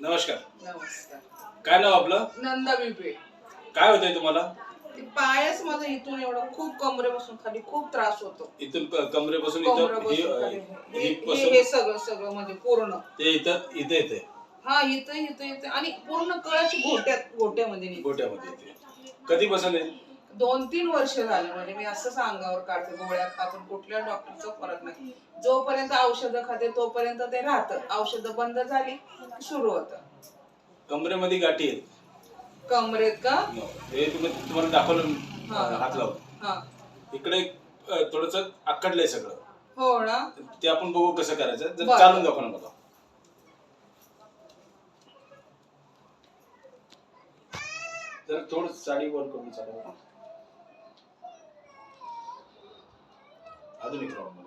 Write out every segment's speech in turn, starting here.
नमस्कार. नमस्कार. काय नाव आपलं? नंदा बिबे काय होतंय तुम्हाला? ते पायच माझं इथून एवढं खूप कमरेपासून खाली खूप त्रास होतो. इथून क- कमरेपासून इथं कमरेपासून खाली. हे- हे हे- हे सगळं सगळं म्हणजे पूर्ण. ते इथं इथं येते हा इथं इथं इथं आणि पूर्ण कळाची घोट्यात घोट्यामध्ये निघते. गोट्यामध्ये येते कधी बसले दोन तीन वर्ष झाले म्हणजे मी असंच अंगावर काढते गोळ्या आपण कुठल्या डॉक्टरचा फरक नाही. जोपर्यंत औषधं खाते तोपर्यंत ते राहतं. औषधं बंद झाली सुरू होतं. कमरेमध्ये गाठी आहेत. कमरेत का? हे तुम्ही तुम्हाला दाखवलं हा. हात लावून. हा. इकडे थोडस आकडलंय सगळं. हो ना. ते आपण बघू कसं करायचं. जर बरं. चालून दाखवा ना मला जर थोडं साडी वर करून चालवा. अजून एक राऊंड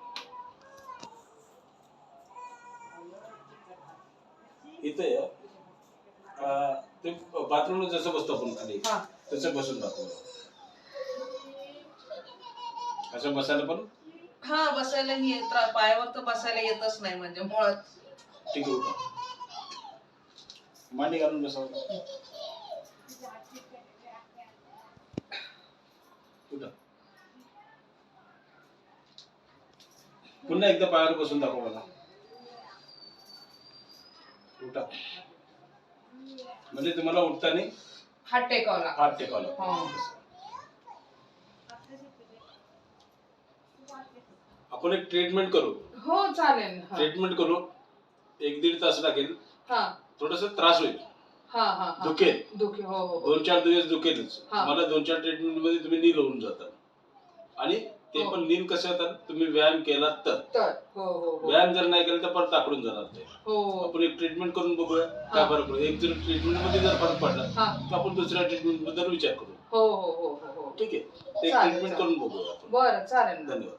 इथे ते बाथरूम जसं बसतो आपण खाली हा. तसं बसून दाखव. असं बसायला पण? हा बसायला ही त्रा- पायावर तर बसायला येतच नाही म्हणजे मुळात. ठीक आहे उठा. मांडी घालून बसावं उठा पुन्हा एकदा पायावर बसून दाखव मला. उठा. म्हणजे तुम्हाला उठताना हात टेकावला हात टेकावला हा. आपण एक ट्रीटमेंट करू. हो चालेल. हा. ट्रीटमेंट करू. एक दीड तास लागेल. हा. थोडस त्रास होईल. हा हा हा. दुखेल. दुखी हो हो. हो. दोन चार दिवस दुखेलच. हा. मला दोन चार ट्रीटमेंटमध्ये तुम्ही नील होऊन जातात आणि ते हो. पण नील कसे होतात तुम्ही व्यायाम केला तर. तर हो हो हो. व्यायाम जर नाही केला तर परत आकडून जाणार ते. हो. आपण एक ट्रीटमेंट करून बघूया. काय फरक पडतो? एक जर ट्रीटमेंटमध्ये जर फरक पडला हा. तर आपण दुसऱ्या ट्रीटमेंटबद्दल विचार करू. हो हो हो हो हो. ठीक आहे? ते चालेल, ट्रीटमेंट चालेल. करून बघूया आपण. बरं चालेल धन्यवाद.